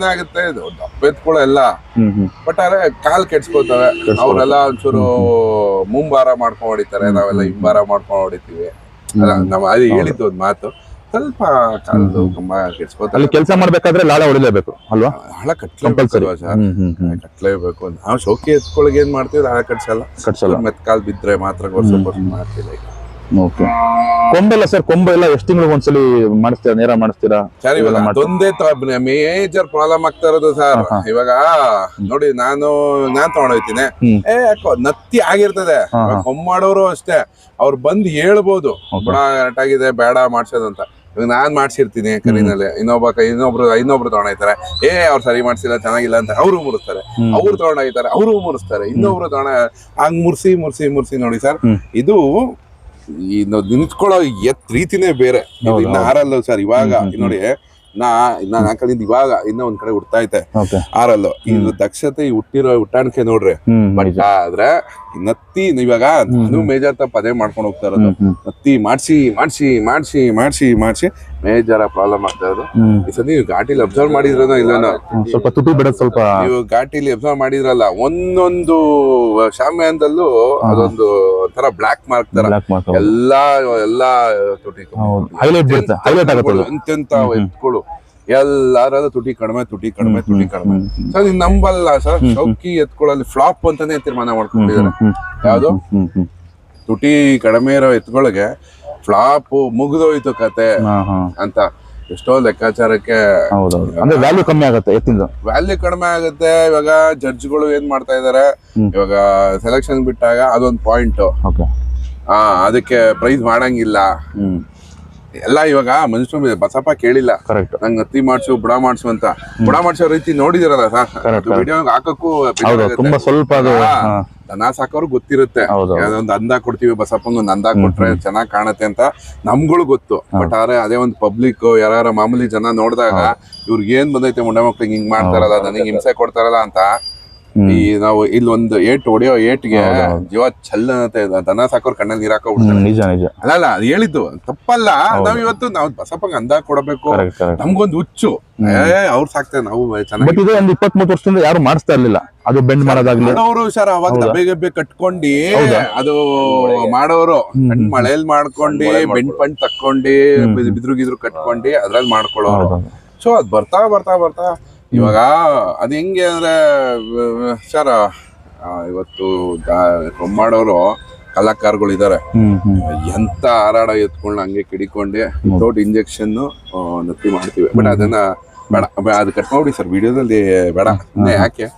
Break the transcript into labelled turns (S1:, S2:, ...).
S1: ಏನಾಗುತ್ತೆ? ಇದು ಎತ್ಕೊಳ್ಳೋ ಎಲ್ಲ ಬಟ್ ಆದ್ರೆ ಕಾಲ್ ಕೆಡ್ಸ್ಕೊತವೆ ಅವರೆಲ್ಲ ಒಂಚೂರು ಮುಂಬಾರ ಮಾಡ್ಕೊಂಡ್ ಹೊಡಿತಾರೆ. ನಾವೆಲ್ಲ ಹಿಂಬಾರ ಮಾಡ್ಕೊಂಡ್ ಹೊಡಿತೀವಿ. ನಮ್ಮ ಅದು ಹೇಳಿದ್ದು ಒಂದ್ ಮಾತು. ಸ್ವಲ್ಪ ಕಾಲು ತುಂಬಾ ಕೆಡ್ಸ್ಕೊತಾರೆ
S2: ಅಲ್ಲಿ ಕೆಲಸ ಮಾಡ್ಬೇಕಾದ್ರೆ ಲಾಳ ಹೊಡಿಲೇಬೇಕು ಅಲ್ವಾ?
S1: ಹಳ
S2: ಕಂಪಲ್ಸರಿ.
S1: ಕಟ್ಲೇಬೇಕು. ನಾವು ಶೋಕಿ ಎತ್ಕೊಳಗೆ ಏನ್ ಮಾಡ್ತೀವಿ? ಹಳ ಕಟ್ಸಲ್ಲ.
S2: ಕಟ್ಸಲ್ಲ.
S1: ಮೆತ್ ಕಾಲ್ ಬಿದ್ರೆ ಮಾತ್ರ ಮಾಡ್ತೀವಿ ಗೊರ್ಸ ಮಾಡ್ತಿಲ್ಲ ಈಗ.
S2: ಓಕೆ ಕೊಂಬೆಲ್ಲ ಸರ್ ಕೊಂಬೆ ಎಲ್ಲ ಎಷ್ಟು ತಿಂಗಳಿಗೆ ಒಂದ್ಸಲಿ ಮಾಡಿಸ್ತೀರಾ ನೇರ ಮಾಡಿಸ್ತೀರಾ?
S1: ಸರ್ ಇವಾಗ
S2: ಇವೆಲ್ಲ ಮಾಡ್ತೀವಿ.
S1: ಅದೊಂದೇ ಮೇಜರ್ ಪ್ರಾಬ್ಲಮ್ ಆಗ್ತಾ ಇರೋದು ಸರ್. ಇವಾಗ ನೋಡಿ ನಾನು ನಾನ್ ತಗೊಂಡೋಗ್ತೀನಿ. ಏ ಯಾಕೋ ನತ್ತಿ ಆಗಿರ್ತದೆ.
S2: ಹಾ, ಹಾ.
S1: ಅಷ್ಟೇ. ಅವ್ರು ಬಂದ್ ಹೇಳ್ಬೋದು. ಬಡ ಆಗಿದೆ ಬೇಡ ಮಾಡ್ಸೋದು ಅಂತ. ಇವಾಗ ನಾನ್ ಮಾಡ್ಸಿರ್ತೀನಿ ಕರಿನಲ್ಲಿ. ಇನ್ನೊಬ್ಬ ಇನ್ನೊಬ್ರು ಇನ್ನೊಬ್ರು ತಗೊಂಡೋಯ್ತಾರೆ ಏ ಅವ್ರು ಸರಿ ಮಾಡ್ಸಿಲ್ಲ ಚೆನ್ನಾಗಿಲ್ಲ ಅಂತ ಅವ್ರು ಮುರಿಸ್ತಾರೆ. ಅವ್ರು ತಗೊಂಡೋಗ್ತಾರೆ ಅವರು ಮುರಿಸ್ತಾರೆ. ಇನ್ನೊಬ್ರು ತಗೊಂಡ ಹಂಗ್ ಮುರ್ಸಿ ಮುರ್ಸಿ ಮುರ್ಸಿ ನೋಡಿ ಸರ್. ಇದು ಇನ್ನು ನಿಂತ್ಕೊಳ್ಳೋ ಎತ್ ರೀತಿನೇ ಬೇರೆ. ಇನ್ನ. ಆರಲ್ಲ ಸರ್ ಇವಾಗ ನೋಡಿ ನಾ ನಾನು ಆ ಕಡೆಯಿಂದ ಇವಾಗ ಇನ್ನ ಒಂದ್ ಕಡೆ ಹುಡ್ತಾ ಐತೆ ಆರಲ್ಲು. ಇದು ದಕ್ಷತೆ ಹುಟ್ಟಿರೋ ಹುಟ್ಟಾಣಿಕೆ ನೋಡ್ರಿ. ಬಟ್ ಆದ್ರೆ ನತ್ತಿ ಇವಾಗ ನಾನು ಮೇಜರ್ ತಪ್ಪ ಅದೇ ಮಾಡ್ಕೊಂಡು ಹೋಗ್ತಾ ಇರೋದು. ನತ್ತಿ ಮಾಡ್ಸಿ ಮಾಡ್ಸಿ ಮಾಡ್ಸಿ ಮಾಡ್ಸಿ ಮಾಡ್ಸಿ ಮೇಜರ್ ಪ್ರಾಬ್ಲಮ್ ಆಗ್ತಾ ಇರೋದು. ಈ ಸತಿ ನೀವು ಘಾಟಿಲಿ ಅಬ್ಸರ್ವ್ ಮಾಡಿದ್ರೋ ಇಲ್ಲನೋ?
S2: ಸ್ವಲ್ಪ ತುಟಿ ಬಿಡೋದು ಸ್ವಲ್ಪ.
S1: ನೀವು ಘಾಟಿಲಿ ಅಬ್ಸರ್ವ್ ಮಾಡಿದ್ರಲ್ಲ ಒಂದೊಂದು ಶಾಮ್ಯಾನದಲ್ಲೂ ಅದೊಂದು ತರ. ಬ್ಲಾಕ್ ಮಾರ್ಕ್ ತರ ಎಲ್ಲಾ ಎಲ್ಲಾ ತುಟಿ
S2: ಹೈಲೈಟ್ ಬಿಡುತ್ತೆ. ಹೈಲೈಟ್ ಆಗುತ್ತೆ
S1: ಎಂತೆಂತ ಎತ್ಕೊಳ್ಳು ತುಟಿ ಕಡಿಮೆ ತುಟಿ ಕಡಿಮೆ ತುಟಿ ಕಡಿಮೆ. ಸರ್ ನೀನ್ ನಂಬಲ್ಲ ಸರ್. ಚೌಕಿ ಎತ್ಕೊಳ್ಳಲ್ಲಿ ಫ್ಲಾಪ್ ಅಂತಾನೆ ತೀರ್ಮಾನ ಮಾಡ್ಕೊಂಡಿದ್ದಾರೆ. ಯಾವುದು? ತುಟಿ ಕಡಿಮೆ ಇರೋ ಎತ್ಗಳಿಗೆ ಫ್ಲಾಪ್ ಮುಗಿದೋಯ್ತು ಕತೆ ಅಂತ ಎಷ್ಟೋ ಲೆಕ್ಕಾಚಾರಕ್ಕೆ
S2: ಅಂದ್ರೆ ವ್ಯಾಲ್ಯೂ ಕಮ್ಮಿ ಆಗುತ್ತೆ ಎತ್ತಿಂದ.
S1: ವ್ಯಾಲ್ಯೂ ಕಡಿಮೆ ಆಗುತ್ತೆ. ಇವಾಗ ಜಡ್ಜ್ಗಳು ಏನ್ ಮಾಡ್ತಾ ಇದಾರೆ. ಇವಾಗ ಸೆಲೆಕ್ಷನ್ ಬಿಟ್ಟಾಗ ಅದೊಂದ್ ಪಾಯಿಂಟ್ ಹಾ ಅದಕ್ಕೆ ಪ್ರೈಸ್ ಮಾಡಂಗಿಲ್ಲ.
S2: ಹ್ಮ್.
S1: ಎಲ್ಲ ಇವಾಗ ಮನುಷ್ಯ ಬಸಪ್ಪ ಕೇಳಿಲ್ಲ.
S2: ಕರೆಕ್ಟ್
S1: ನಂಗ್ ಹತ್ತಿ ಮಾಡ್ಸು ಬುಡ ಮಾಡ್ಸು ಅಂತ. ಬುಡ ಮಾಡ್ಸೋ ರೀತಿ ನೋಡಿದಿರಲ್ಲ ಸರ್. ವಿಡಿಯೋ ಹಾಕಕ್ಕೂ.
S2: ತುಂಬಾ ಸ್ವಲ್ಪ
S1: ದನ ಸಾಕೋರು ಗೊತ್ತಿರುತ್ತೆ. ಒಂದು. ಅಂದ ಕೊಡ್ತೀವಿ ಬಸಪ್ಪಂಗ್ ಒಂದ್ ಅಂದ ಕೊಟ್ರೆ ಚೆನ್ನಾಗ್ ಕಾಣತ್ತೆ ಅಂತ ನಮ್ಗಳು ಗೊತ್ತು. ಬಟ್ ಆದ್ರೆ ಅದೇ ಒಂದು ಪಬ್ಲಿಕ್ ಯಾರ ಮಾಮೂಲಿ ಜನ ನೋಡಿದಾಗ ಇವ್ರಿಗೆ ಏನ್ ಬಂದೈತೆ ಮುಂಡ ಮಕ್ಳಿಗೆ ಹಿಂಗ್ ಮಾಡ್ತಾರಲ್ಲ ನನಗೆ ಹಿಂಸೆ ಕೊಡ್ತಾರಲ್ಲ ಅಂತ. ಈ ನಾವು ಇಲ್ಲಿ ಒಂದು ಏಟ್ ಹೊಡೆಯೋ ಏಟ್ಗೆ. ಜೀವ ಚಲ್ಲನತೆ ದನ ಸಾಕೋರ್ ಕಣ್ಣಲ್ಲಿ ನೀರ್ ಹಾಕೋಬಿಡ್ತಾರೆ
S2: ನಿಜ ನಿಜ.
S1: ಅಲ್ಲ ಅಲ್ಲ ಅದು ಹೇಳಿದ್ದು ತಪ್ಪಲ್ಲ. ನಾವ್ ಇವತ್ತು ನಾವ್ ಬಸಪ್ಪಂಗ್ ಅಂದ ಕೊಡಬೇಕು. ನಮ್ಗೊಂದು ಹುಚ್ಚು. ಏ ಅವ್ರು ಸಾಕ್ತಾರೆ ನಾವು ಚೆನ್ನಾಗಿ.
S2: ಬಟ್ ಇದು ಒಂದು ಇಪ್ಪತ್ತ್ ವರ್ಷದಿಂದ ಯಾರು ಮಾಡಿಸ್ತಾ ಇರ್ಲಿಲ್ಲ. ಅದು ಬೆಂಡ್ ಮಾಡೋದಾಗ್ಲಿ.
S1: ಮಾಡೋರು ಸರ್ ಅವಾಗ? ದಬ್ಬೆ ಗಬ್ಬೆ ಕಟ್ಕೊಂಡಿ ಅದು ಮಾಡೋರು. ಮಳೆಯಲ್ಲಿ ಮಾಡ್ಕೊಂಡಿ ಬೆಂಡ್ ಪಂಡ್ ತಕ್ಕೊಂಡಿ. ಬಿದ್ರು ಗಿದ್ರು ಕಟ್ಕೊಂಡಿ ಅದ್ರಲ್ಲಿ ಮಾಡ್ಕೊಳ್ಳೋರು. ಸೊ ಅದ್ ಬರ್ತಾ ಬರ್ತಾ ಬರ್ತಾ ಇವಾಗ ಅದು ಹೆಂಗೆ ಅಂದ್ರೆ ಸರ್ ಇವತ್ತು ಮಾಡೋರು ಕಲಾಕಾರಗಳು ಇದಾರೆ. ಎಂತ ಹಾರಾಡ ಎತ್ಕೊಂಡು ಹಂಗೆ ಕಿಡಿಕೊಂಡೆ ವಿತೌಟ್ ಇಂಜೆಕ್ಷನ್ ನತ್ತಿ ಮಾಡ್ತೀವಿ. ಬಟ್ ಅದನ್ನ ಬೇಡ. ಅದು ಕಟ್ ಮಾಡಿ ಸರ್ ವಿಡಿಯೋದಲ್ಲಿ ಬೇಡ. ಯಾಕೆ?